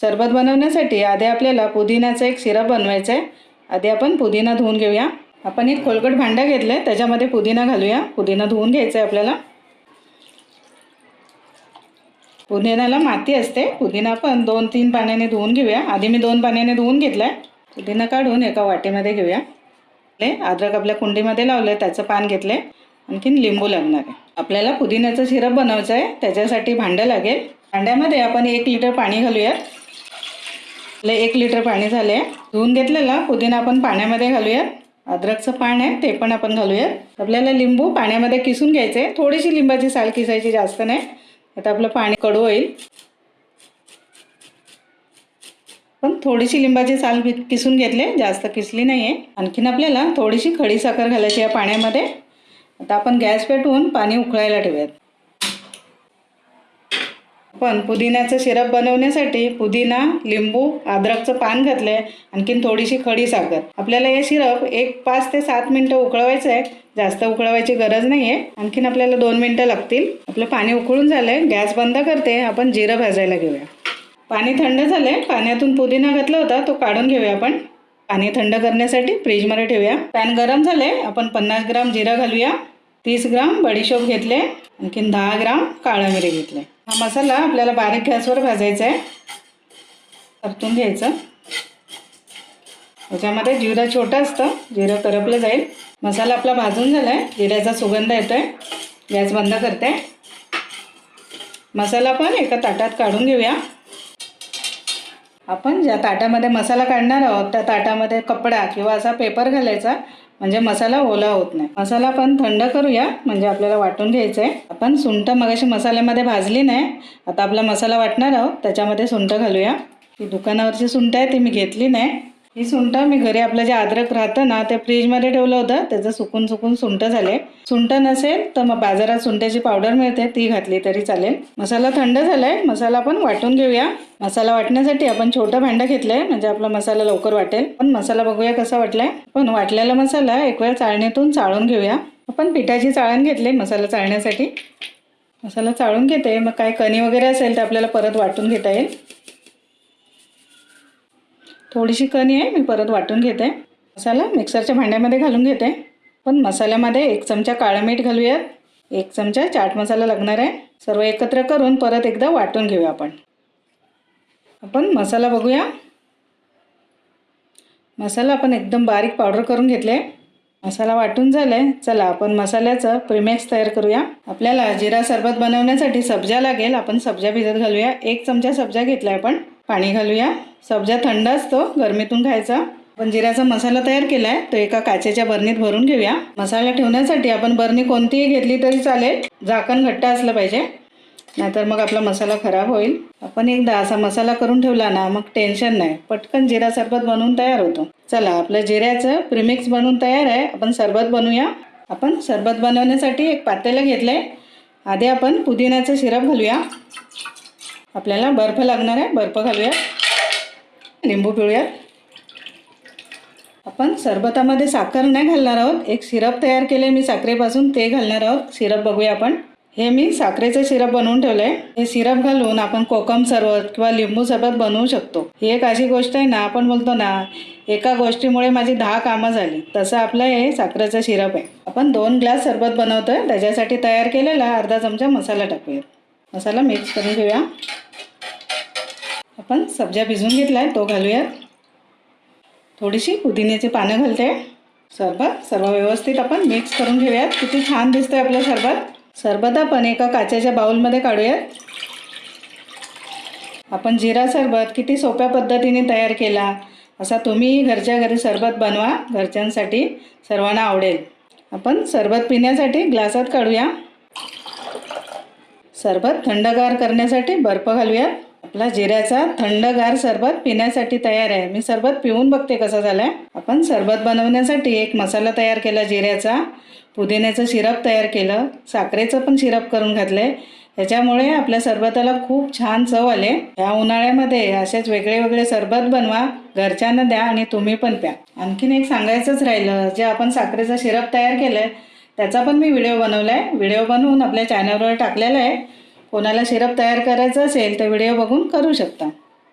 सरबत बनवण्यासाठी आधी आपल्याला पुदिन्याचं एक सिरप बनवायचं आहे. आधी आपण पुदिना धुवून घेऊया. आपण एक खोलकट भांडं घेतलं आहे. त्याच्यामध्ये पुदिना घालूया. पुदिना धुवून घ्यायचं आहे आपल्याला. पुदिन्याला माती असते. पुदिना पण दोन तीन पाण्याने धुवून घेऊया. आधी मी दोन पाण्याने धुवून घेतला आहे पुदिना काढून एका वाटीमध्ये घेऊया. अद्रक आपल्या कुंडीमध्ये लावलं आहे त्याचं पान घेतलं आहे आणखीन लिंबू लागणार आहे. आपल्याला पुदिन्याचं सिरप बनवायचं आहे. त्याच्यासाठी भांडं लागेल. भांड्यामध्ये आपण एक लिटर पाणी घालूयात. एक लिटर पाणी झाले आहे. धुवून घेतलेला पुदिना आपण पाण्यामध्ये घालूयात. अद्रकचं पान आहे ते पण आपण घालूयात. आपल्याला लिंबू पाण्यामध्ये किसून घ्यायचे आहे. थोडीशी लिंबाची साल किसायची जास्त नाही. आता आपलं पाणी कडू होईल. पण थोडीशी लिंबाची साल किसून घेतले जास्त किसली नाही आहे आणखीन आपल्याला थोडीशी खडी साखर घालायची या पाण्यामध्ये. आता आपण गॅस पेटवून पाणी उकळायला ठेवूयात. पण पुदिन्याचं शिरप बनवण्यासाठी पुदिना लिंबू अद्रकचं पान घातलं आहे आणखीन थोडीशी खडी साखर. आपल्याला हे शिरप एक पाच ते सात मिनटं उकळवायचं आहे जास्त उकळवायची गरज नाही आहे आणखीन आपल्याला दोन मिनटं लागतील. आपलं पाणी उकळून झालं आहे गॅस बंद करते. आपण जिरं भाजायला घेऊया. पाणी थंड झालं आहे पाण्यातून पुदिना घातला होता. तो काढून घेऊया आपण. पाणी थंड करण्यासाठी फ्रीजमध्ये ठेवूया. पॅन गरम झाले आपण पन्नास ग्राम जिरं घालूया. तीस ग्राम बडीशोप घेतले. आणखीन दहा ग्राम काळा मिरी घेतले. हा मसाला आपल्याला बारीक गॅसवर भाजायचा आहे परतून घ्यायचं. त्याच्यामध्ये जिरं छोटं असतं जिरं करपलं जाईल. मसाला आपला भाजून झाला आहे जिऱ्याचा सुगंध येतो आहे गॅस बंद करते. मसाला पण एका ताटात काढून घेऊया. आपण ज्या ताटामध्ये मसाला काढणार आहोत त्या ताटामध्ये कपडा किंवा असा पेपर घालायचा म्हणजे मसाला ओला होत नाही. मसाला पण थंड करूया म्हणजे आपल्याला वाटून घ्यायचं आहे आपण सुंठ मगाशी मसाल्यामध्ये भाजली नाही आता आपला मसाला वाटणार आहोत त्याच्यामध्ये सुंठ घालूया. ही दुकानावरची सुंठ आहे ती मी घेतली नाही. ही सुंठ मी घरी आपलं जे अद्रक राहतं ना ते फ्रीजमध्ये ठेवलं होतं. त्याचं सुकून सुकून सुंठ झाले. सुंठ नसेल तर मग बाजारात सुंठ्याची पावडर मिळते ती घातली तरी चालेल. मसाला थंड झालाय. मसाला पण वाटून घेऊया. मसाला वाटण्यासाठी आपण छोटं भांडं घेतलंय म्हणजे आपला मसाला लवकर वाटेल. पण मसाला बघूया कसा वाटलाय. पण वाटलेला मसाला एक वेळ चाळणीतून चाळून घेऊया. आपण पिठाची चाळण घेतली मसाला चाळण्यासाठी. मसाला चाळून घेते. मग काय कणी वगैरे असेल तर आपल्याला परत वाटून घेता येईल. थोडीशी कणी आहे मी परत वाटून घेते. मसाला मिक्सरच्या भांड्यामध्ये घालून घेते. पण मसाल्यामध्ये एक चमचा काळं मीठ घालूयात. एक चमचा चाट मसाला लागणार आहे. सर्व एकत्र करून परत एकदा वाटून घेऊया आपण. आपण मसाला बघूया. मसाला आपण एकदम बारीक पावडर करून घेतले. मसाला वाटून झालाय. चला आपण मसाल्याचं प्रिमेक्स तयार करूया. आपल्याला जिरा सरबत बनवण्यासाठी सब्जा लागेल. आपण सब्जा भिजत घालूया. एक चमचा सब्जा आहे आपण. पाणी घालूया. सब्जा थंड असतो गरमीतून खायचा. आपण जिऱ्याचा मसाला तयार केला आहे तो एका काचेच्या बरणीत भरून घेऊया. मसाला ठेवण्यासाठी आपण बरणी कोणतीही घेतली तरी चालेल. झाकण घट्ट असलं पाहिजे. नाहीतर मग आपला मसाला खराब होईल. आपण एकदा असा मसाला करून ठेवला ना मग टेन्शन नाही. पटकन जिरा सरबत बनवून तयार होतो. चला आपलं जिऱ्याचं प्रिमिक्स बनवून तयार आहे. आपण सरबत बनवूया. आपण सरबत बनवण्यासाठी एक पातेलं घेतलं आहे आधी आपण पुदिन्याचं सिरप घालूया. आपल्याला बर्फ लागणार आहे. बर्फ घालूया. लिंबू पिळूयात आपण सरबतामध्ये साखर नाही घालणार आहोत. एक सिरप तयार केले मी साखरेपासून. ते घालणार आहोत. सिरप बघूया आपण. हे मी साखरेचं सिरप बनवून ठेवलं आहे हे सिरप घालून आपण कोकम सरबत किंवा लिंबू सरबत बनवू शकतो. ही एक अशी गोष्ट आहे ना आपण बोलतो ना एका गोष्टीमुळे माझी दहा कामं झाली. तसं आपलं हे साखरेचं सिरप आहे. आपण दोन ग्लास सरबत बनवतोय. त्याच्यासाठी तयार केलेला अर्धा चमचा मसाला टाकूयात मसाला मिक्स करून घेऊया. आपण सब्जा भिजवून घेतला आहे तो घालूयात. थोडीशी पुदिन्याची पानं घालते. सरबत सर्व व्यवस्थित आपण मिक्स करून घेऊयात. किती छान दिसतंय आपलं सरबत. सरबत आपण एका काचेच्या बाउलमध्ये काढूयात. आपण जिरा सरबत किती सोप्या पद्धतीने तयार केला असा तुम्ही घरच्या घरी सरबत बनवा. घरच्यांसाठी सर्वांना आवडेल. आपण सरबत पिण्यासाठी ग्लासात काढूया. सरबत थंडगार करण्यासाठी बर्फ घालूयात. आपला जिऱ्याचा थंडगार सरबत पिण्यासाठी तयार आहे. मी सरबत पिऊन बघते कसं झालंय. आपण सरबत बनवण्यासाठी एक मसाला तयार केला जिऱ्याचा. पुदिन्याचं शिरप तयार केलं. साखरेचं पण शिरप करून घातलंय त्याच्यामुळे आपल्या सरबताला खूप छान चव आले. या उन्हाळ्यामध्ये असेच वेगळे वेगळे सरबत बनवा. घरच्यांना द्या आणि तुम्ही पण प्या. आणखीन एक सांगायचंच राहिलं. जे आपण साखरेचं शिरप तयार केलंय त्याचा पण मी व्हिडिओ बनवला आहे व्हिडिओ बनवून आपल्या चॅनलवर टाकलेला आहे. कोणाला सिरप तयार करायचं असेल तर व्हिडिओ बघून करू शकता.